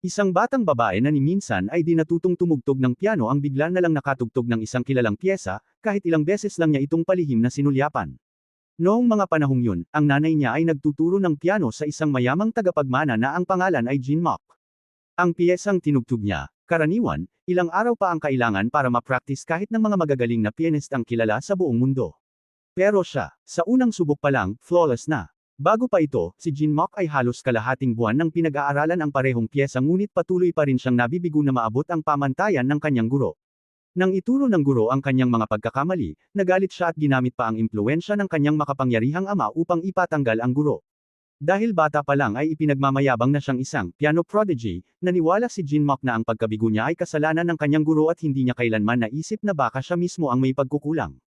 Isang batang babae na ni minsan ay di natutong tumugtog ng piano ang bigla na lang nakatugtog ng isang kilalang pyesa, kahit ilang beses lang niya itong palihim na sinulyapan. Noong mga panahong yun, ang nanay niya ay nagtuturo ng piano sa isang mayamang tagapagmana na ang pangalan ay Jean Mock. Ang piyesang tinugtog niya, karaniwan, ilang araw pa ang kailangan para ma-practice kahit ng mga magagaling na pianist ang kilala sa buong mundo. Pero siya, sa unang subok pa lang, flawless na. Bago pa ito, si Jean Mock ay halos kalahating buwan nang pinag-aaralan ang parehong piyesa ngunit patuloy pa rin siyang nabibigo na maabot ang pamantayan ng kanyang guro. Nang ituro ng guro ang kanyang mga pagkakamali, nagalit siya at ginamit pa ang impluensya ng kanyang makapangyarihang ama upang ipatanggal ang guro. Dahil bata pa lang ay ipinagmamayabang na siyang isang piano prodigy, naniwala si Jean Mock na ang pagkabigo niya ay kasalanan ng kanyang guro at hindi niya kailanman naisip na baka siya mismo ang may pagkukulang.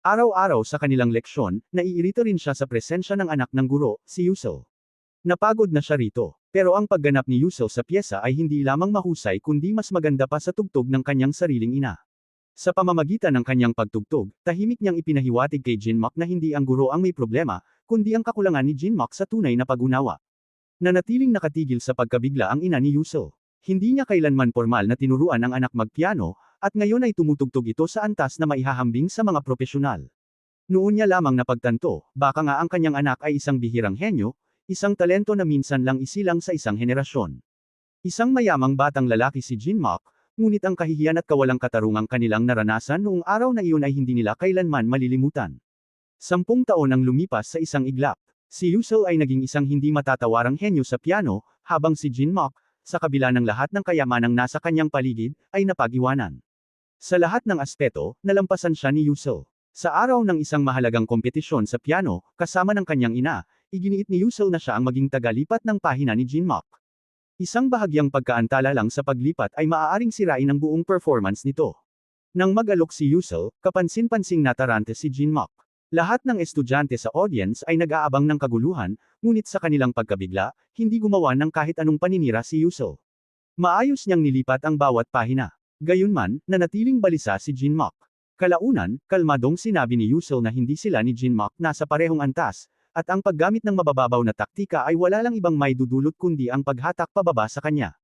Araw-araw sa kanilang leksyon, naiirita rin siya sa presensya ng anak ng guro, si Yusel. Napagod na siya rito, pero ang pagganap ni Yusel sa pyesa ay hindi lamang mahusay kundi mas maganda pa sa tugtog ng kanyang sariling ina. Sa pamamagitan ng kanyang pagtugtog, tahimik niyang ipinahiwatig kay Jin Mock na hindi ang guro ang may problema, kundi ang kakulangan ni Jin Mock sa tunay na pag-unawa. Nanatiling nakatigil sa pagkabigla ang ina ni Yusel. Hindi niya kailanman formal na tinuruan ang anak magpiano, at ngayon ay tumutugtog ito sa antas na maihahambing sa mga profesional. Noon niya lamang napagtanto, baka nga ang kanyang anak ay isang bihirang henyo, isang talento na minsan lang isilang sa isang henerasyon. Isang mayamang batang lalaki si Jin Mock, ngunit ang kahihiyan at kawalang katarungang kanilang naranasan noong araw na iyon ay hindi nila kailanman malilimutan. Sampung taon ang lumipas sa isang iglap. Si Yusel ay naging isang hindi matatawarang henyo sa piano, habang si Jin Mock, sa kabila ng lahat ng kayamanang nasa kanyang paligid, ay napag-iwanan. Sa lahat ng aspeto, nalampasan siya ni Yusel. Sa araw ng isang mahalagang kompetisyon sa piano, kasama ng kanyang ina, iginiit ni Yusel na siya ang maging tagalipat ng pahina ni Jin Mock. Isang bahagyang pagkaantala lang sa paglipat ay maaaring sirain ang buong performance nito. Nang mag-alok si Yusel, kapansin-pansing natarante si Jin Mock. Lahat ng estudyante sa audience ay nag-aabang ng kaguluhan, ngunit sa kanilang pagkabigla, hindi gumawa ng kahit anong paninira si Yusel. Maayos niyang nilipat ang bawat pahina. Gayunman, nanatiling balisa si Jin Mock. Kalaunan, kalmadong sinabi ni Yusel na hindi sila ni Jin Mock nasa parehong antas, at ang paggamit ng mabababaw na taktika ay wala lang ibang may dudulot kundi ang paghatak pababa sa kanya.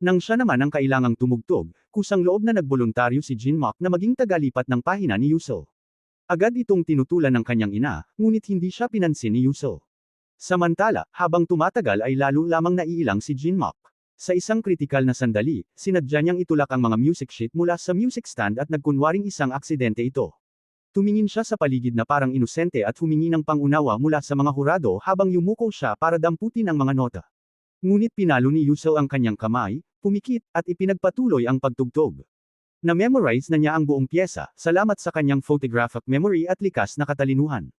Nang siya naman ang kailangang tumugtog, kusang loob na nagboluntaryo si Jin Mock na maging tagalipat ng pahina ni Yusel. Agad itong tinutulan ng kanyang ina, ngunit hindi siya pinansin ni Yusel. Samantala, habang tumatagal ay lalo lamang naiilang si Jin Mock. Sa isang kritikal na sandali, sinadya niyang itulak ang mga music sheet mula sa music stand at nagkunwaring isang aksidente ito. Tumingin siya sa paligid na parang inosente at humingi ng pangunawa mula sa mga hurado habang yumuko siya para damputin ang mga nota. Ngunit pinalo ni Yusel ang kanyang kamay, pumikit, at ipinagpatuloy ang pagtugtog. Na-memorize na niya ang buong pyesa, salamat sa kanyang photographic memory at likas na katalinuhan.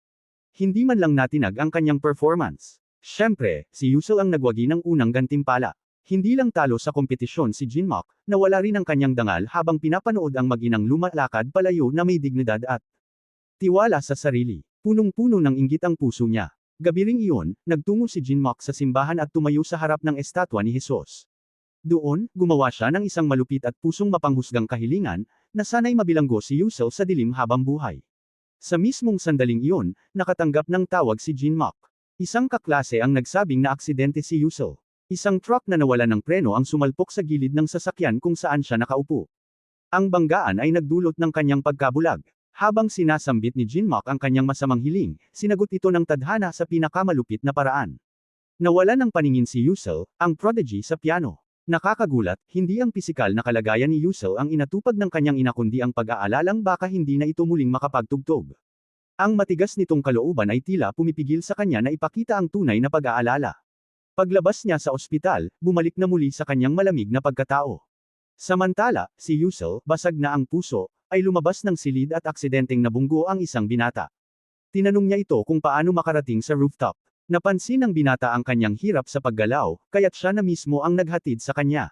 Hindi man lang natinag ang kanyang performance. Siyempre, si Yusel ang nagwagi ng unang gantimpala. Hindi lang talo sa kompetisyon si Jin Mock, nawala rin ang kanyang dangal habang pinapanood ang mag-inang lumalakad palayo na may dignidad at tiwala sa sarili. Punong-puno ng inggit ang puso niya. Gabi ring iyon, nagtungo si Jin Mock sa simbahan at tumayo sa harap ng estatwa ni Jesus. Doon, gumawa siya ng isang malupit at pusong mapanghusgang kahilingan, na sana'y mabilanggo si Yusel sa dilim habang buhay. Sa mismong sandaling iyon, nakatanggap ng tawag si Jin Mock. Isang kaklase ang nagsabing na aksidente si Yusel. Isang truck na nawala ng preno ang sumalpok sa gilid ng sasakyan kung saan siya nakaupo. Ang banggaan ay nagdulot ng kanyang pagkabulag. Habang sinasambit ni Jin Mock ang kanyang masamang hiling, sinagot ito ng tadhana sa pinakamalupit na paraan. Nawala ng paningin si Yusel, ang prodigy sa piano. Nakakagulat, hindi ang pisikal na kalagayan ni Yusel ang inatupag ng kanyang ina kundi ang pag-aalalang baka hindi na ito muling makapagtugtog. Ang matigas nitong kalooban ay tila pumipigil sa kanya na ipakita ang tunay na pag-aalala. Paglabas niya sa ospital, bumalik na muli sa kanyang malamig na pagkatao. Samantala, si Yusel, basag na ang puso, ay lumabas ng silid at aksidenteng nabunggo ang isang binata. Tinanong niya ito kung paano makarating sa rooftop. Napansin ng binata ang kanyang hirap sa paggalaw, kaya't siya na mismo ang naghatid sa kanya.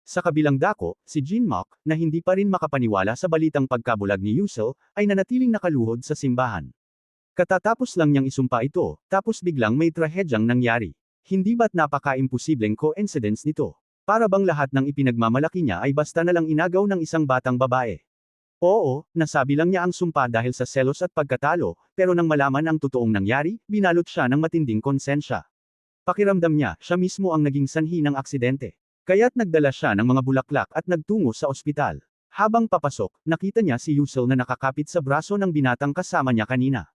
Sa kabilang dako, si Jin Mock, na hindi pa rin makapaniwala sa balitang pagkabulag ni Yusel, ay nanatiling nakaluhod sa simbahan. Katatapos lang niyang isumpa ito, tapos biglang may trahedyang nangyari. Hindi ba't napaka-imposibleng coincidence nito? Para bang lahat ng ipinagmamalaki niya ay basta na lang inagaw ng isang batang babae? Oo, nasabi lang niya ang sumpa dahil sa selos at pagkatalo, pero nang malaman ang totoong nangyari, binalot siya ng matinding konsensya. Pakiramdam niya, siya mismo ang naging sanhi ng aksidente. Kaya't nagdala siya ng mga bulaklak at nagtungo sa ospital. Habang papasok, nakita niya si Yusil na nakakapit sa braso ng binatang kasama niya kanina.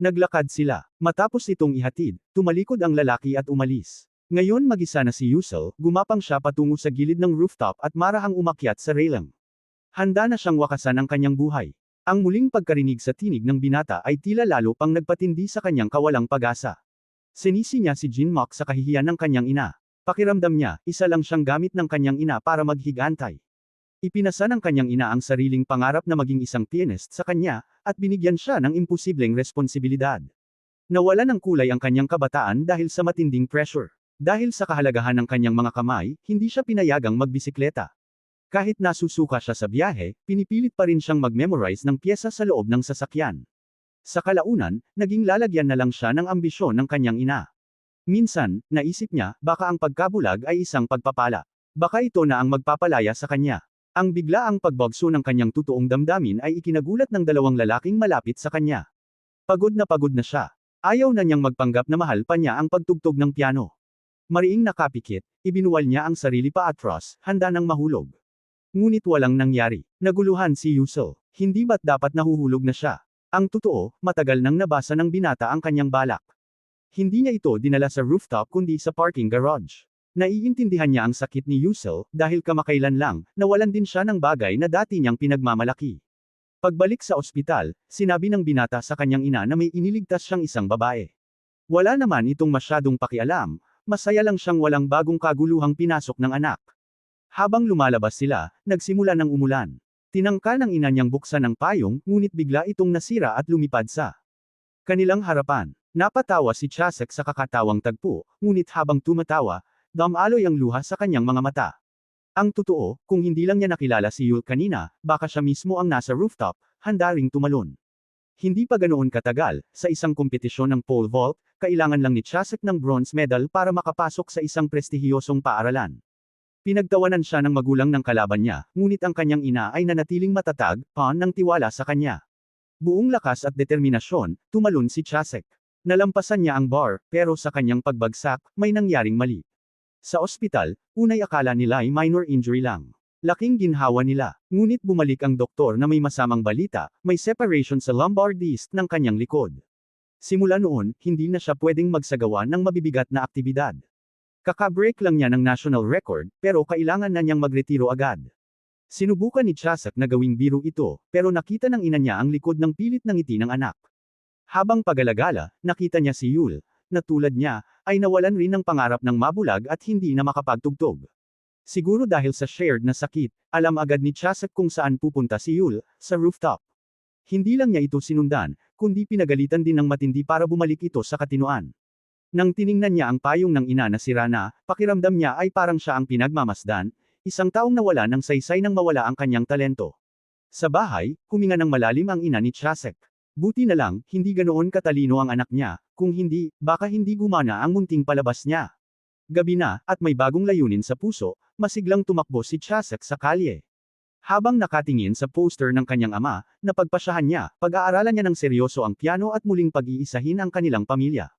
Naglakad sila. Matapos itong ihatid, tumalikod ang lalaki at umalis. Ngayon mag-isa na si Yusil, gumapang siya patungo sa gilid ng rooftop at marahang umakyat sa railing. Handa na siyang wakasan ang kanyang buhay. Ang muling pagkarinig sa tinig ng binata ay tila lalo pang nagpatindi sa kanyang kawalang pag-asa. Sinisi niya si Jin Mok sa kahihiyan ng kanyang ina. Pakiramdam niya, isa lang siyang gamit ng kanyang ina para maghigantay. Ipinasa ng kanyang ina ang sariling pangarap na maging isang pianist sa kanya, at binigyan siya ng imposibleng responsibilidad. Nawala ng kulay ang kanyang kabataan dahil sa matinding pressure. Dahil sa kahalagahan ng kanyang mga kamay, hindi siya pinayagang magbisikleta. Kahit nasusuka siya sa biyahe, pinipilit pa rin siyang mag-memorize ng pyesa sa loob ng sasakyan. Sa kalaunan, naging lalagyan na lang siya ng ambisyon ng kanyang ina. Minsan, naisip niya, baka ang pagkabulag ay isang pagpapala. Baka ito na ang magpapalaya sa kanya. Ang bigla ang pagbagso ng kanyang totoong damdamin ay ikinagulat ng dalawang lalaking malapit sa kanya. Pagod na pagod na siya. Ayaw na niyang magpanggap na mahal pa niya ang pagtugtog ng piano. Mariing nakapikit, ibinuwal niya ang sarili pa atras, handa ng mahulog. Ngunit walang nangyari. Naguluhan si Yusil. Hindi ba't dapat nahuhulog na siya? Ang totoo, matagal nang nabasa ng binata ang kanyang balak. Hindi niya ito dinala sa rooftop kundi sa parking garage. Naiintindihan niya ang sakit ni Yusil, dahil kamakailan lang, nawalan din siya ng bagay na dati niyang pinagmamalaki. Pagbalik sa ospital, sinabi ng binata sa kanyang ina na may iniligtas siyang isang babae. Wala naman itong masyadong pakialam, masaya lang siyang walang bagong kaguluhang pinasok ng anak. Habang lumalabas sila, nagsimula ng umulan. Tinangka ng ina niyang buksan ang payong, ngunit bigla itong nasira at lumipad sa kanilang harapan. Napatawa si Chasek sa kakatawang tagpo, ngunit habang tumatawa, damaloy ang luha sa kanyang mga mata. Ang totoo, kung hindi lang niya nakilala si Yul kanina, baka siya mismo ang nasa rooftop, handa ring tumalon. Hindi pa ganoon katagal, sa isang kompetisyon ng pole vault, kailangan lang ni Chasek ng bronze medal para makapasok sa isang prestihiyosong paaralan. Pinagtawanan siya ng magulang ng kalaban niya, ngunit ang kanyang ina ay nanatiling matatag, pan ng tiwala sa kanya. Buong lakas at determinasyon, tumalon si Chasek. Nalampasan niya ang bar, pero sa kanyang pagbagsak, may nangyaring mali. Sa ospital, unay akala nila ay minor injury lang. Laking ginhawa nila, ngunit bumalik ang doktor na may masamang balita, may separation sa lumbar disc ng kanyang likod. Simula noon, hindi na siya pwedeng magsagawa ng mabibigat na aktibidad. Kakabreak lang niya ng national record, pero kailangan na niyang magretiro agad. Sinubukan ni Chasak na gawing biro ito, pero nakita ng ina niya ang likod ng pilit ng ngiti ng anak. Habang pagalagala, nakita niya si Yul, na tulad niya, ay nawalan rin ng pangarap ng mabulag at hindi na makapagtugtog. Siguro dahil sa shared na sakit, alam agad ni Chasak kung saan pupunta si Yul, sa rooftop. Hindi lang niya ito sinundan, kundi pinagalitan din ng matindi para bumalik ito sa katinoan. Nang tiningnan niya ang payong ng ina na sira na, pakiramdam niya ay parang siya ang pinagmamasdan, isang taong nawala ng saysay nang mawala ang kanyang talento. Sa bahay, huminga ng malalim ang ina ni Chasek. Buti na lang, hindi ganoon katalino ang anak niya, kung hindi, baka hindi gumana ang munting palabas niya. Gabi na, at may bagong layunin sa puso, masiglang tumakbo si Chasek sa kalye. Habang nakatingin sa poster ng kanyang ama, napagpasyahan niya, pag-aaralan niya ng seryoso ang piano at muling pag-iisahin ang kanilang pamilya.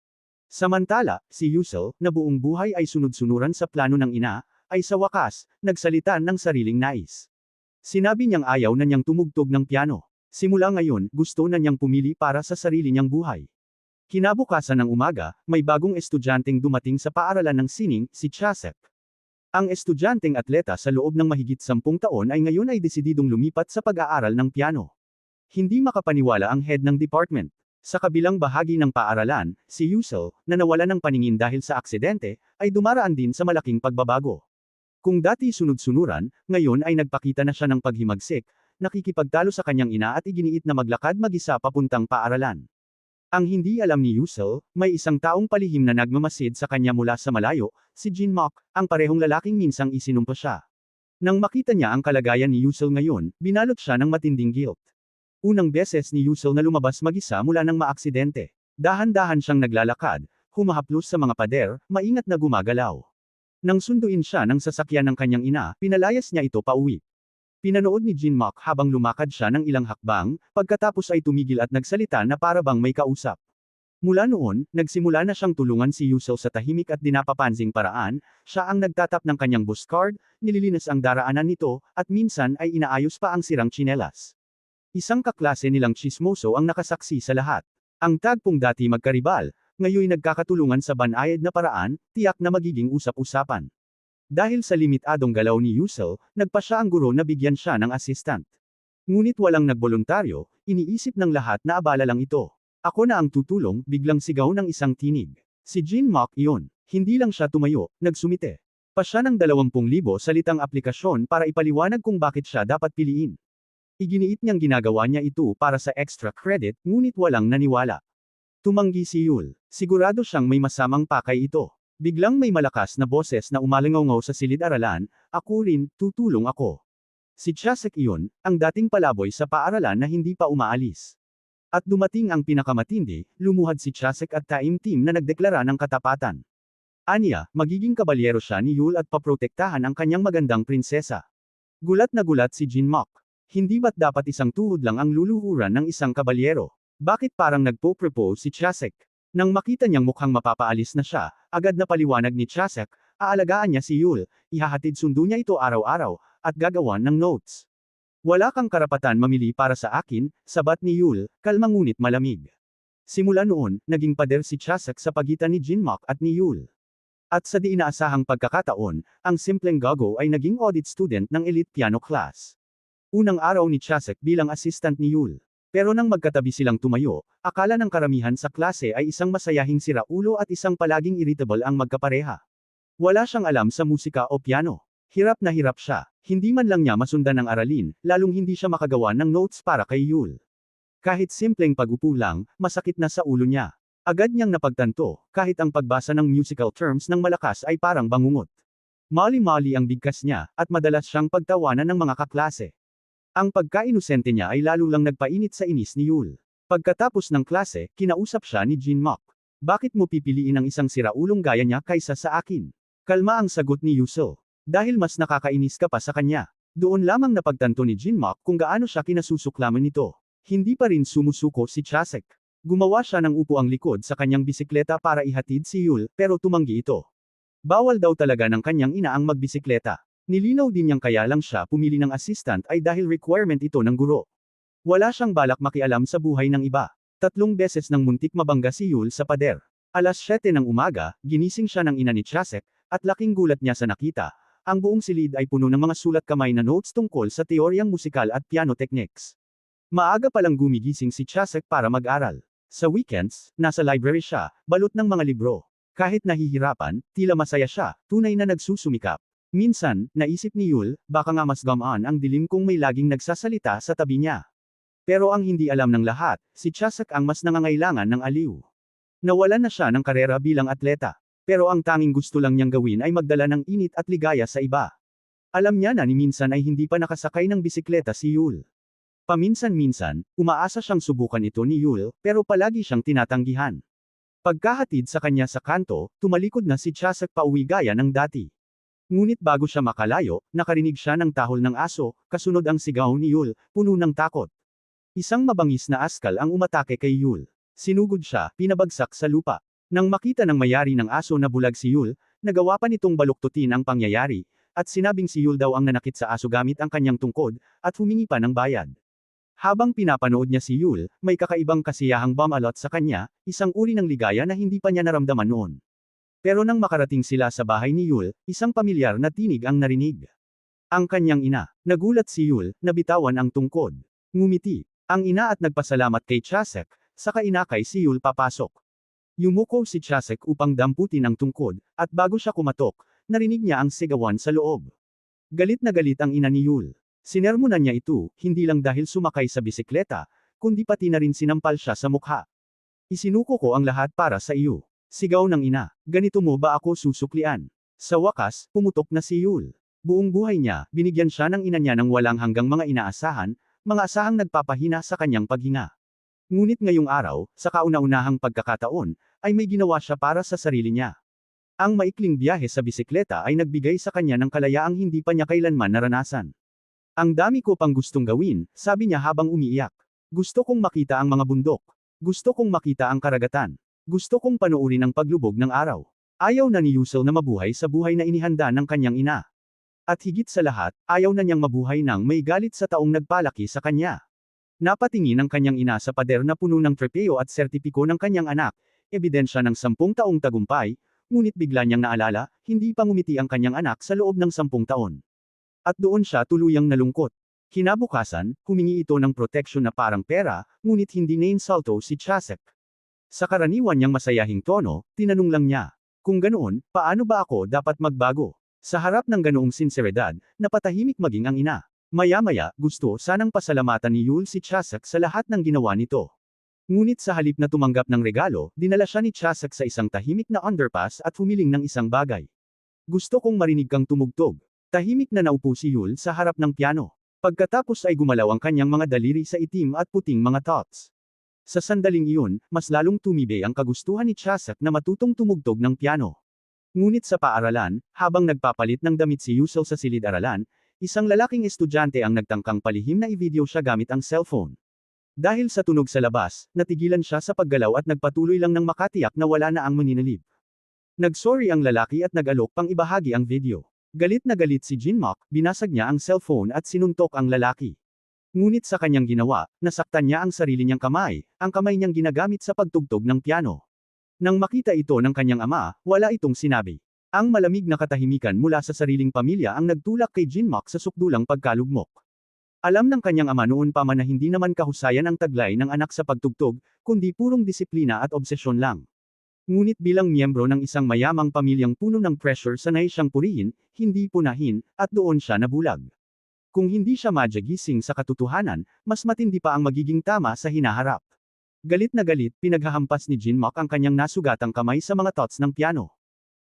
Samantala, si Yusil, na buong buhay ay sunod-sunuran sa plano ng ina, ay sa wakas, nagsalita ng sariling nais. Sinabi niyang ayaw na niyang tumugtog ng piano. Simula ngayon, gusto na niyang pumili para sa sarili niyang buhay. Kinabukasan ng umaga, may bagong estudyanteng dumating sa paaralan ng sining, si Chasek. Ang estudyanteng atleta sa loob ng mahigit sampung taon ay ngayon ay desididong lumipat sa pag-aaral ng piano. Hindi makapaniwala ang head ng department. Sa kabilang bahagi ng paaralan, si Yusil, na nawala ng paningin dahil sa aksidente, ay dumaraan din sa malaking pagbabago. Kung dati sunod-sunuran, ngayon ay nagpakita na siya ng paghimagsik, nakikipagtalo sa kanyang ina at iginiit na maglakad mag-isa papuntang paaralan. Ang hindi alam ni Yusil, may isang taong palihim na nagmamasid sa kanya mula sa malayo, si Jin Mok, ang parehong lalaking minsang isinumpa siya. Nang makita niya ang kalagayan ni Yusil ngayon, binalot siya ng matinding guilt. Unang beses ni Yusil na lumabas mag-isa mula ng maaksidente. Dahan-dahan siyang naglalakad, humahaplos sa mga pader, maingat na gumagalaw. Nang sunduin siya ng sasakyan ng kanyang ina, pinalayas niya ito pauwi. Pinanood ni Jin Mok habang lumakad siya ng ilang hakbang, pagkatapos ay tumigil at nagsalita na para bang may kausap. Mula noon, nagsimula na siyang tulungan si Yusel sa tahimik at dinapapansing paraan, siya ang nagtatap ng kanyang bus card, nililinis ang daraanan nito, at minsan ay inaayos pa ang sirang tsinelas. Isang kaklase nilang chismoso ang nakasaksi sa lahat. Ang tagpong dati magkaribal, ngayon nagkakatulungan sa banayad na paraan, tiyak na magiging usap-usapan. Dahil sa limitadong galaw ni Yusel, nagpa siya ang guro na bigyan siya ng assistant. Ngunit walang nagboluntaryo, iniisip ng lahat na abala lang ito. Ako na ang tutulong, biglang sigaw ng isang tinig. Si Jean Mock iyon. Hindi lang siya tumayo, nagsumite. Pa siya ng 20,000 salitang aplikasyon para ipaliwanag kung bakit siya dapat piliin. Iginiit niyang ginagawa niya ito para sa extra credit, ngunit walang naniwala. Tumanggi si Yul. Sigurado siyang may masamang pakay ito. Biglang may malakas na boses na umalangaw sa silid-aralan, ako rin, tutulong ako. Si Chasek iyon, ang dating palaboy sa paaralan na hindi pa umaalis. At dumating ang pinakamatindi, lumuhad si Chasek at Taim Team na nagdeklara ng katapatan. Anya, magiging kabalyero siya ni Yul at paprotektahan ang kanyang magandang prinsesa. Gulat na gulat si Jin Mok. Hindi ba't dapat isang tuhod lang ang luluhuran ng isang kabalyero? Bakit parang nagpo-propose si Chasek? Nang makita niyang mukhang mapapaalis na siya, agad na paliwanag ni Chasek, aalagaan niya si Yul, ihahatid sundo niya ito araw-araw, at gagawan ng notes. Wala kang karapatan mamili para sa akin, sabat ni Yul, kalma ngunit malamig. Simula noon, naging pader si Chasek sa pagitan ni Jinmak at ni Yul. At sa di inaasahang pagkakataon, ang simpleng gago ay naging audit student ng elite piano class. Unang araw ni Chasek bilang assistant ni Yul. Pero nang magkatabi silang tumayo, akala ng karamihan sa klase ay isang masayahing siraulo at isang palaging irritable ang magkapareha. Wala siyang alam sa musika o piano. Hirap na hirap siya. Hindi man lang niya masundan ng aralin, lalong hindi siya makagawa ng notes para kay Yul. Kahit simpleng pag-upo lang, masakit na sa ulo niya. Agad niyang napagtanto, kahit ang pagbasa ng musical terms ng malakas ay parang bangungot. Mali-mali ang bigkas niya, at madalas siyang pagtawanan ng mga kaklase. Ang pagka-inosente niya ay lalo lang nagpainit sa inis ni Yul. Pagkatapos ng klase, kinausap siya ni Jin Mok. Bakit mo pipiliin ang isang siraulong gaya niya kaysa sa akin? Kalma ang sagot ni Yuso. Dahil mas nakakainis ka pa sa kanya. Doon lamang napagtanto ni Jinmak kung gaano siya kinasusuklaman nito. Hindi pa rin sumusuko si Chasek. Gumawa siya ng upo ang likod sa kanyang bisikleta para ihatid si Yul, pero tumanggi ito. Bawal daw talaga ng kanyang ina ang magbisikleta. Nilinaw din niyang kaya lang siya pumili ng assistant ay dahil requirement ito ng guro. Wala siyang balak makialam sa buhay ng iba. Tatlong beses nang muntik mabangga si Yul sa pader. Alas 7 ng umaga, ginising siya ng ina ni Chasek, at laking gulat niya sa nakita, ang buong silid ay puno ng mga sulat kamay na notes tungkol sa teoryang musikal at piano techniques. Maaga palang gumigising si Chasek para mag-aral. Sa weekends, nasa library siya, balot ng mga libro. Kahit nahihirapan, tila masaya siya, tunay na nagsusumikap. Minsan, naisip ni Yul, baka nga mas gamaan ang dilim kung may laging nagsasalita sa tabi niya. Pero ang hindi alam ng lahat, si Chasek ang mas nangangailangan ng aliw. Nawalan na siya ng karera bilang atleta. Pero ang tanging gusto lang niyang gawin ay magdala ng init at ligaya sa iba. Alam niya na ni minsan ay hindi pa nakasakay ng bisikleta si Yul. Paminsan-minsan, umaasa siyang subukan ito ni Yul, pero palagi siyang tinatanggihan. Pagkahatid sa kanya sa kanto, tumalikod na si Chasek pauwi gaya ng dati. Ngunit bago siya makalayo, nakarinig siya ng tahol ng aso, kasunod ang sigaw ni Yul, puno ng takot. Isang mabangis na askal ang umatake kay Yul. Sinugod siya, pinabagsak sa lupa. Nang makita ng mayari ng aso na bulag si Yul, nagawa pa nitong baluktutin ang pangyayari, at sinabing si Yul daw ang nanakit sa aso gamit ang kanyang tungkod, at humingi pa ng bayad. Habang pinapanood niya si Yul, may kakaibang kasiyahang bumalot sa kanya, isang uri ng ligaya na hindi pa niya naramdaman noon. Pero nang makarating sila sa bahay ni Yul, isang pamilyar na tinig ang narinig. Ang kanyang ina, nagulat si Yul, nabitawan ang tungkod. Ngumiti, ang ina at nagpasalamat kay Chasek, saka inakay si Yul papasok. Yumuko si Chasek upang damputin ang tungkod, at bago siya kumatok, narinig niya ang sigawan sa loob. Galit na galit ang ina ni Yul. Sinermonan niya ito, hindi lang dahil sumakay sa bisikleta, kundi pati na rin sinampal siya sa mukha. Isinuko ko ang lahat para sa iyo. Sigaw ng ina, ganito mo ba ako susuklian? Sa wakas, pumutok na si Yul. Buong buhay niya, binigyan siya ng ina niya ng walang hanggang mga inaasahan, mga asahang nagpapahina sa kanyang paghinga. Ngunit ngayong araw, sa kauna-unahang pagkakataon, ay may ginawa siya para sa sarili niya. Ang maikling biyahe sa bisikleta ay nagbigay sa kanya ng kalayaang hindi pa niya kailanman naranasan. Ang dami ko pang gustong gawin, sabi niya habang umiiyak. Gusto kong makita ang mga bundok. Gusto kong makita ang karagatan. Gusto kong panoorin ang paglubog ng araw. Ayaw na ni Yusel na mabuhay sa buhay na inihanda ng kanyang ina. At higit sa lahat, ayaw na niyang mabuhay nang may galit sa taong nagpalaki sa kanya. Napatingin ang kanyang ina sa pader na puno ng trepeo at sertipiko ng kanyang anak, ebidensya ng sampung taong tagumpay, ngunit bigla niyang naalala, hindi pa ngumiti ang kanyang anak sa loob ng sampung taon. At doon siya tuluyang nalungkot. Kinabukasan, humingi ito ng proteksyon na parang pera, ngunit hindi nainsulto si Chasek. Sa karaniwan niyang masayahing tono, tinanong lang niya, kung ganoon, paano ba ako dapat magbago? Sa harap ng ganoong sinseridad, napatahimik maging ang ina. Maya-maya, gusto sanang pasalamatan ni Yul si Chasek sa lahat ng ginawa nito. Ngunit sa halip na tumanggap ng regalo, dinala siya ni Chasek sa isang tahimik na underpass at humiling ng isang bagay. Gusto kong marinig kang tumugtog. Tahimik na naupo si Yul sa harap ng piano. Pagkatapos ay gumalaw ang kanyang mga daliri sa itim at puting mga thoughts. Sa sandaling iyon, mas lalong tumibe ang kagustuhan ni Chasek na matutong tumugtog ng piano. Ngunit sa paaralan, habang nagpapalit ng damit si Yusel sa silid-aralan, isang lalaking estudyante ang nagtangkang palihim na i-video siya gamit ang cellphone. Dahil sa tunog sa labas, natigilan siya sa paggalaw at nagpatuloy lang ng makatiyak na wala na ang maninalib. Nagsorry ang lalaki at nag-alok pang ibahagi ang video. Galit na galit si Jinmock, binasag niya ang cellphone at sinuntok ang lalaki. Ngunit sa kanyang ginawa, nasaktan niya ang sarili niyang kamay, ang kamay niyang ginagamit sa pagtugtog ng piano. Nang makita ito ng kanyang ama, wala itong sinabi. Ang malamig na katahimikan mula sa sariling pamilya ang nagtulak kay Jinmock sa sukdulang pagkalugmok. Alam ng kanyang ama noon pa man na hindi naman kahusayan ang taglay ng anak sa pagtugtog, kundi purong disiplina at obsesyon lang. Ngunit bilang miyembro ng isang mayamang pamilyang puno ng pressure sanay siyang purihin, hindi punahin, at doon siya nabulag. Kung hindi siya madyagising sa katotohanan, mas matindi pa ang magiging tama sa hinaharap. Galit na galit, pinaghahampas ni Jinmock ang kanyang nasugatang kamay sa mga tots ng piano.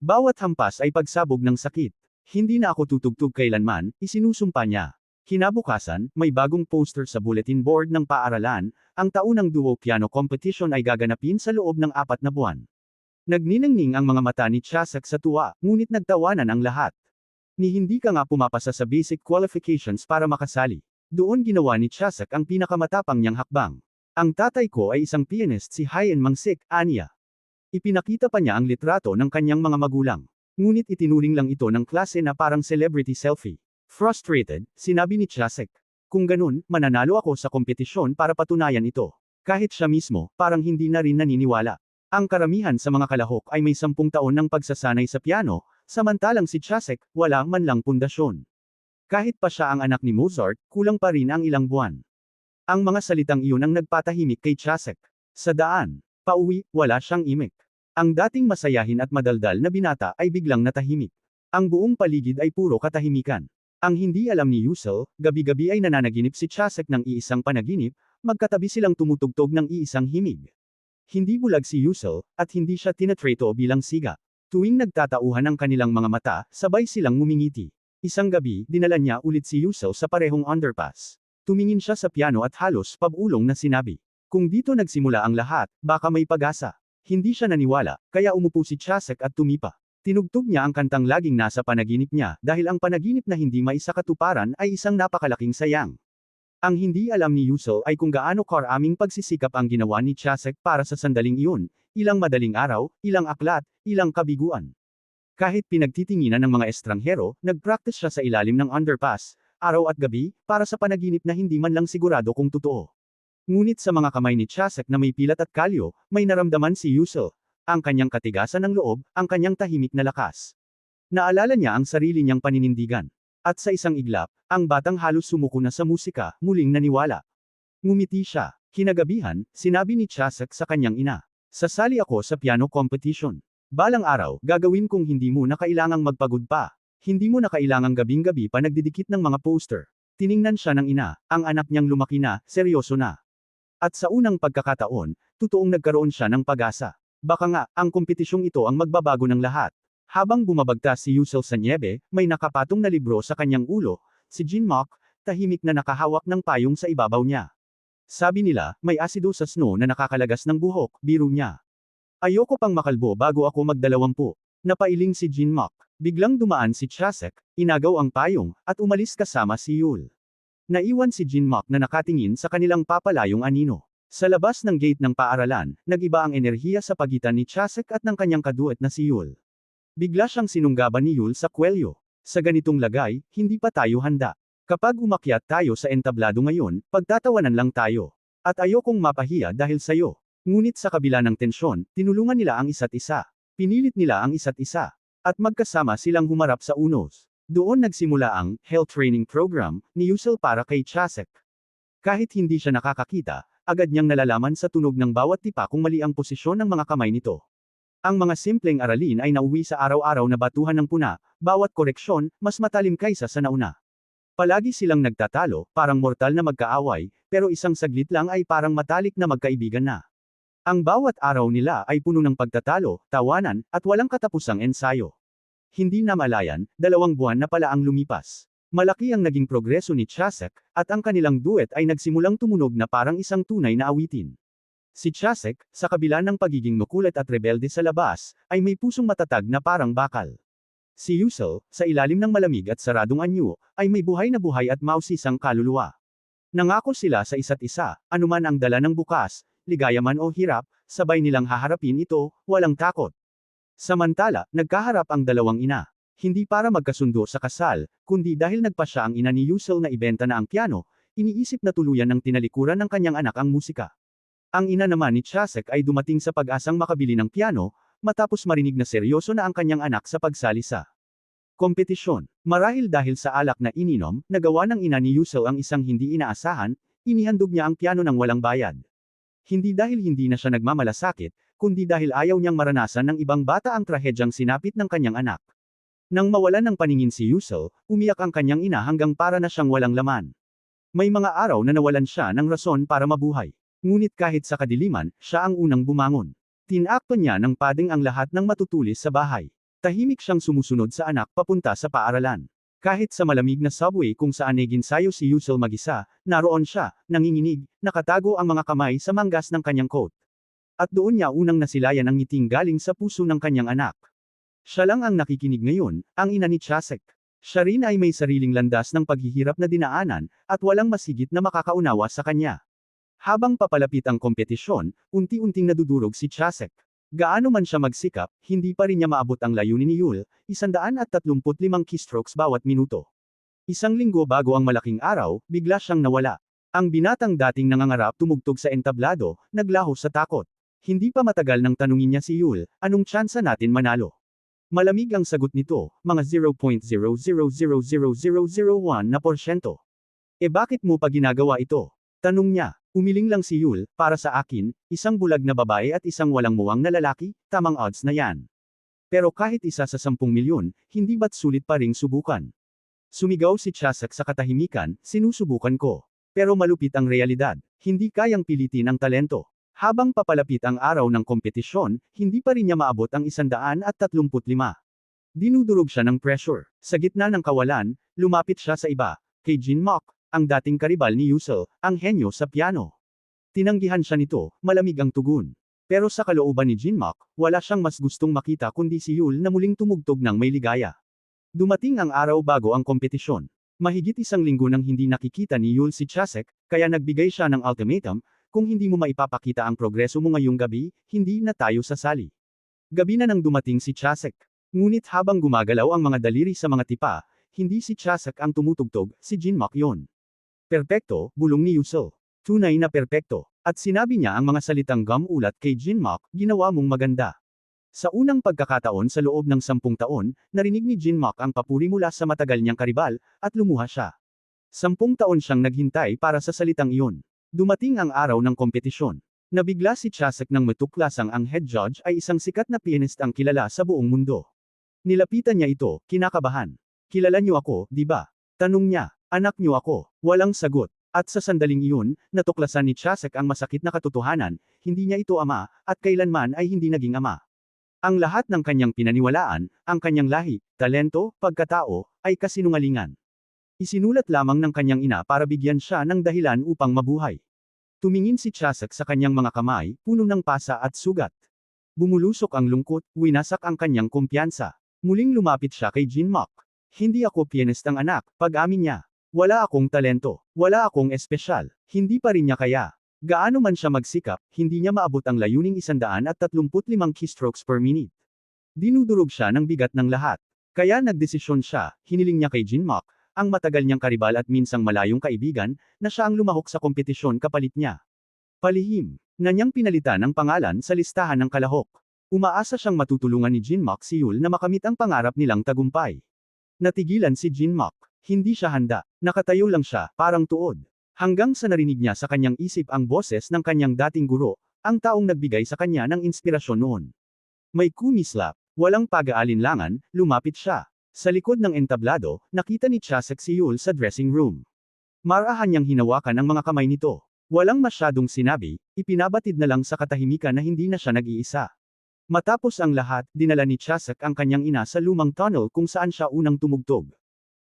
Bawat hampas ay pagsabog ng sakit. Hindi na ako tutugtog kailanman, isinusumpa niya. Kinabukasan, may bagong poster sa bulletin board ng paaralan, ang taunang duo piano competition ay gaganapin sa loob ng apat na buwan. Nagniningning ang mga mata ni Chasek sa tuwa, ngunit nagtawanan ang lahat. Ni hindi ka nga pumapasa sa basic qualifications para makasali. Doon ginawa ni Chasek ang pinakamatapang niyang hakbang. Ang tatay ko ay isang pianist si Hyen Mangsik, Anya. Ipinakita pa niya ang litrato ng kanyang mga magulang. Ngunit itinuring lang ito ng klase na parang celebrity selfie. Frustrated, sinabi ni Chasek. Kung ganun, mananalo ako sa kompetisyon para patunayan ito. Kahit siya mismo, parang hindi na rin naniniwala. Ang karamihan sa mga kalahok ay may sampung taon ng pagsasanay sa piano, samantalang si Chasek, wala man lang pundasyon. Kahit pa siya ang anak ni Mozart, kulang pa rin ang ilang buwan. Ang mga salitang iyon ang nagpatahimik kay Chasek. Sa daan, pauwi, wala siyang imik. Ang dating masayahin at madaldal na binata ay biglang natahimik. Ang buong paligid ay puro katahimikan. Ang hindi alam ni Yusel, gabi-gabi ay nananaginip si Chasek ng iisang panaginip, magkatabi silang tumutugtog ng iisang himig. Hindi bulag si Yusel, at hindi siya tinatreto bilang siga. Tuwing nagtatauhan ang kanilang mga mata, sabay silang ngumingiti. Isang gabi, dinala niya ulit si Yusel sa parehong underpass. Tumingin siya sa piano at halos pabulong na sinabi. Kung dito nagsimula ang lahat, baka may pag-asa. Hindi siya naniwala, kaya umupo si Chasek at tumipa. Tinugtog niya ang kantang laging nasa panaginip niya, dahil ang panaginip na hindi maisakatuparan ay isang napakalaking sayang. Ang hindi alam ni Yusel ay kung gaano karaming pagsisikap ang ginawa ni Chasek para sa sandaling iyon, ilang madaling araw, ilang aklat, ilang kabiguan. Kahit pinagtitinginan ng mga estranghero, nagpractice siya sa ilalim ng underpass, araw at gabi, para sa panaginip na hindi man lang sigurado kung totoo. Ngunit sa mga kamay ni Chasek na may pilat at kalyo, may naramdaman si Yusel. Ang kanyang katigasan ng loob, ang kanyang tahimik na lakas. Naalala niya ang sarili niyang paninindigan. At sa isang iglap, ang batang halos sumuko na sa musika, muling naniwala. Ngumiti siya. Kinagabihan, sinabi ni Chasek sa kanyang ina. Sasali ako sa piano competition. Balang araw, gagawin kong hindi mo na kailangang magpagod pa. Hindi mo na kailangang gabing-gabi pa nagdidikit ng mga poster. Tiningnan siya ng ina, ang anak niyang lumaki na, seryoso na. At sa unang pagkakataon, totoong nagkaroon siya ng pag-asa. Baka nga, ang kompetisyong ito ang magbabago ng lahat. Habang bumabagtas si Yusel sa niebe, may nakapatong na libro sa kanyang ulo, si Jin Mok, tahimik na nakahawak ng payong sa ibabaw niya. Sabi nila, may asido sa snow na nakakalagas ng buhok, biro niya. Ayoko pang makalbo bago ako magdalawampu. Napailing si Jin Mok. Biglang dumaan si Chasek, inagaw ang payong, at umalis kasama si Yul. Naiwan si Jin Mok na nakatingin sa kanilang papalayong anino. Sa labas ng gate ng paaralan, nag-iba ang enerhiya sa pagitan ni Chasek at ng kanyang kaduet na si Yul. Bigla siyang sinunggaban ni Yul sa kwelyo. Sa ganitong lagay, hindi pa tayo handa. Kapag umakyat tayo sa entablado ngayon, pagtatawanan lang tayo. At ayokong mapahiya dahil sayo. Ngunit sa kabila ng tensyon, tinulungan nila ang isa't isa. Pinilit nila ang isa't isa. At magkasama silang humarap sa unos. Doon nagsimula ang Hell Training Program ni Yusel para kay Chasek. Kahit hindi siya nakakakita, agad niyang nalalaman sa tunog ng bawat tipa kung mali ang posisyon ng mga kamay nito. Ang mga simpleng aralin ay nauwi sa araw-araw na batuhan ng puna, bawat koreksyon, mas matalim kaysa sa nauna. Palagi silang nagtatalo, parang mortal na magkaaway, pero isang saglit lang ay parang matalik na magkaibigan na. Ang bawat araw nila ay puno ng pagtatalo, tawanan, at walang katapusang ensayo. Hindi na malayan, dalawang buwan na pala ang lumipas. Malaki ang naging progreso ni Chasek, at ang kanilang duet ay nagsimulang tumunog na parang isang tunay na awitin. Si Chasek, sa kabila ng pagiging makulit at rebelde sa labas, ay may pusong matatag na parang bakal. Si Yusel, sa ilalim ng malamig at saradong anyo, ay may buhay na buhay at mausisang kaluluwa. Nangako sila sa isa't isa, anuman ang dala ng bukas, ligaya man o hirap, sabay nilang haharapin ito, walang takot. Samantala, nagkaharap ang dalawang ina. Hindi para magkasundo sa kasal, kundi dahil nagpa siya ang ina ni Yusel na ibenta na ang piano, iniisip na tuluyan ng tinalikuran ng kanyang anak ang musika. Ang ina naman ni Chasek ay dumating sa pag-asang makabili ng piano, matapos marinig na seryoso na ang kanyang anak sa pagsali sa kompetisyon. Marahil dahil sa alak na ininom, nagawa ng ina ni Yusel ang isang hindi inaasahan, inihandog niya ang piano ng walang bayad. Hindi dahil hindi na siya nagmamalasakit, kundi dahil ayaw niyang maranasan ng ibang bata ang trahedyang sinapit ng kanyang anak. Nang mawalan ng paningin si Yusel, umiyak ang kanyang ina hanggang para na siyang walang laman. May mga araw na nawalan siya ng rason para mabuhay. Ngunit kahit sa kadiliman, siya ang unang bumangon. Tinakto niya ng pading ang lahat ng matutulis sa bahay. Tahimik siyang sumusunod sa anak papunta sa paaralan. Kahit sa malamig na subway kung saan ay ginsayo si Yusel mag-isa, naroon siya, nanginginig, nakatago ang mga kamay sa manggas ng kanyang coat. At doon niya unang nasilayan ang ngiting galing sa puso ng kanyang anak. Siya lang ang nakikinig ngayon, ang ina ni Chasek. Siya rin ay may sariling landas ng paghihirap na dinaanan, at walang masigit na makakaunawa sa kanya. Habang papalapit ang kompetisyon, unti-unting nadudurog si Chasek. Gaano man siya magsikap, hindi pa rin niya maabot ang layunin ni Yul, 135 keystrokes bawat minuto. Isang linggo bago ang malaking araw, bigla siyang nawala. Ang binatang dating nangangarap tumugtog sa entablado, naglaho sa takot. Hindi pa matagal nang tanungin niya si Yul, anong tsansa natin manalo? Malamig ang sagot nito, mga 0.0000001 na porsyento. E bakit mo pa ginagawa ito? Tanong niya, umiling lang si Yul, para sa akin, isang bulag na babae at isang walang muwang na lalaki, tamang odds na yan. Pero kahit isa sa 10 milyon, hindi ba't sulit pa ring subukan? Sumigaw si Chasak sa katahimikan, sinusubukan ko. Pero malupit ang realidad, hindi kayang pilitin ang talento. Habang papalapit ang araw ng kompetisyon, hindi pa rin niya maabot ang 135. Dinudurog siya ng pressure. Sa gitna ng kawalan, lumapit siya sa iba, kay Jin Mok, ang dating karibal ni Yusel, ang henyo sa piano. Tinanggihan siya nito, malamig ang tugon. Pero sa kalooban ni Jin Mok, wala siyang mas gustong makita kundi si Yul na muling tumugtog ng may ligaya. Dumating ang araw bago ang kompetisyon. Mahigit isang linggo nang hindi nakikita ni Yul si Chasek, kaya nagbigay siya ng ultimatum, kung hindi mo maipapakita ang progreso mo ngayong gabi, hindi na tayo sasali. Gabi na nang dumating si Chasek. Ngunit habang gumagalaw ang mga daliri sa mga tipa, hindi si Chasek ang tumutugtog, si Jin Mak yon. Perpekto, bulong ni Yusel. Tunay na perpekto. At sinabi niya ang mga salitang gum ulat kay Jin Mak, ginawa mong maganda. Sa unang pagkakataon sa loob ng sampung taon, narinig ni Jin Mak ang papuri mula sa matagal niyang karibal, at lumuha siya. Sampung taon siyang naghintay para sa salitang iyon. Dumating ang araw ng kompetisyon. Nabigla si Chasek ng matuklasang ang head judge ay isang sikat na pianist ang kilala sa buong mundo. Nilapitan niya ito, kinakabahan. Kilala niyo ako, di ba? Tanong niya, anak niyo ako, walang sagot. At sa sandaling iyon, natuklasan ni Chasek ang masakit na katotohanan, hindi niya ito ama, at kailanman ay hindi naging ama. Ang lahat ng kanyang pinaniwalaan, ang kanyang lahi, talento, pagkatao, ay kasinungalingan. Isinulat lamang ng kanyang ina para bigyan siya ng dahilan upang mabuhay. Tumingin si Chasek sa kanyang mga kamay, puno ng pasa at sugat. Bumulusok ang lungkot, winasak ang kanyang kumpiyansa. Muling lumapit siya kay Jin Mok. Hindi ako pianist ang anak, pag-amin niya. Wala akong talento. Wala akong espesyal. Hindi pa rin niya kaya. Gaano man siya magsikap, hindi niya maabot ang layuning 135 keystrokes per minute. Dinudurog siya ng bigat ng lahat. Kaya nagdesisyon siya, hiniling niya kay Jinmock, ang matagal niyang karibal at minsang malayong kaibigan, na siya ang lumahok sa kompetisyon kapalit niya. Palihim, na niyang pinalitan ang pangalan sa listahan ng kalahok. Umaasa siyang matutulungan ni Jinmock si Yul na makamit ang pangarap nilang tagumpay. Natigilan si Jinmock. Hindi siya handa. Nakatayo lang siya, parang tuod. Hanggang sa narinig niya sa kanyang isip ang boses ng kanyang dating guro, ang taong nagbigay sa kanya ng inspirasyon noon. May kumislap, walang pag-aalinlangan, lumapit siya. Sa likod ng entablado, nakita ni Chasek si Yul sa dressing room. Marahan niyang hinawakan ang mga kamay nito. Walang masyadong sinabi, ipinabatid na lang sa katahimikan na hindi na siya nag-iisa. Matapos ang lahat, dinala ni Chasek ang kanyang ina sa lumang tunnel kung saan siya unang tumugtog.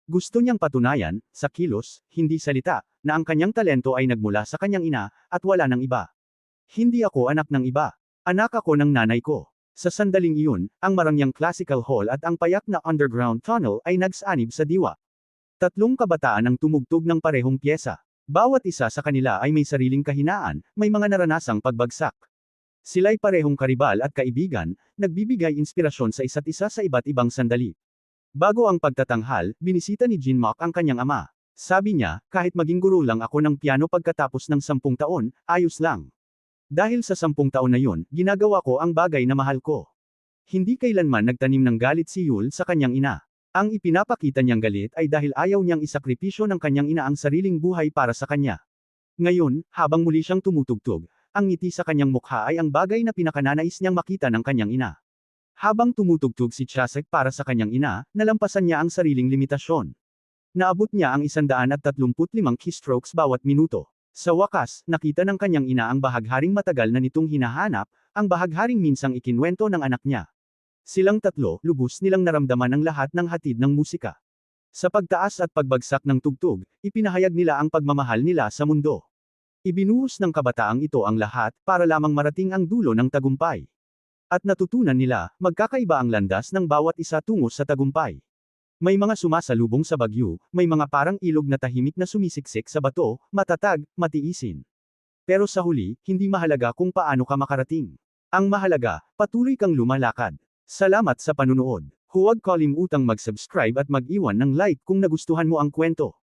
Gusto niyang patunayan, sa kilos, hindi salita, na ang kanyang talento ay nagmula sa kanyang ina, at wala ng iba. Hindi ako anak ng iba. Anak ako ng nanay ko. Sa sandaling iyon, ang marangyang classical hall at ang payak na underground tunnel ay nagsanib sa diwa. Tatlong kabataan ang tumugtog ng parehong pyesa. Bawat isa sa kanila ay may sariling kahinaan, may mga naranasang pagbagsak. Sila'y parehong karibal at kaibigan, nagbibigay inspirasyon sa isa't isa sa iba't ibang sandali. Bago ang pagtatanghal, binisita ni Jinmock ang kanyang ama. Sabi niya, kahit maging guro lang ako ng piano pagkatapos ng sampung taon, ayos lang. Dahil sa sampung taon na yun, ginagawa ko ang bagay na mahal ko. Hindi kailanman nagtanim ng galit si Yul sa kanyang ina. Ang ipinapakita niyang galit ay dahil ayaw niyang isakripisyo ng kanyang ina ang sariling buhay para sa kanya. Ngayon, habang muli siyang tumutugtog, ang ngiti sa kanyang mukha ay ang bagay na pinakananais niyang makita ng kanyang ina. Habang tumutugtog si Chasek para sa kanyang ina, nalampasan niya ang sariling limitasyon. Naabot niya ang 135 keystrokes bawat minuto. Sa wakas, nakita ng kanyang ina ang bahagharing matagal na nitong hinahanap, ang bahagharing minsang ikinwento ng anak niya. Silang tatlo, lubos nilang naramdaman ang lahat ng hatid ng musika. Sa pagtaas at pagbagsak ng tugtog, ipinahayag nila ang pagmamahal nila sa mundo. Ibinuhos ng kabataang ito ang lahat, para lamang marating ang dulo ng tagumpay. At natutunan nila, magkakaiba ang landas ng bawat isa tungo sa tagumpay. May mga sumasalubong sa bagyo, may mga parang ilog na tahimik na sumisiksik sa bato, matatag, matiisin. Pero sa huli, hindi mahalaga kung paano ka makarating. Ang mahalaga, patuloy kang lumalakad. Salamat sa panunood. Huwag kalimutang mag-subscribe at mag-iwan ng like kung nagustuhan mo ang kwento.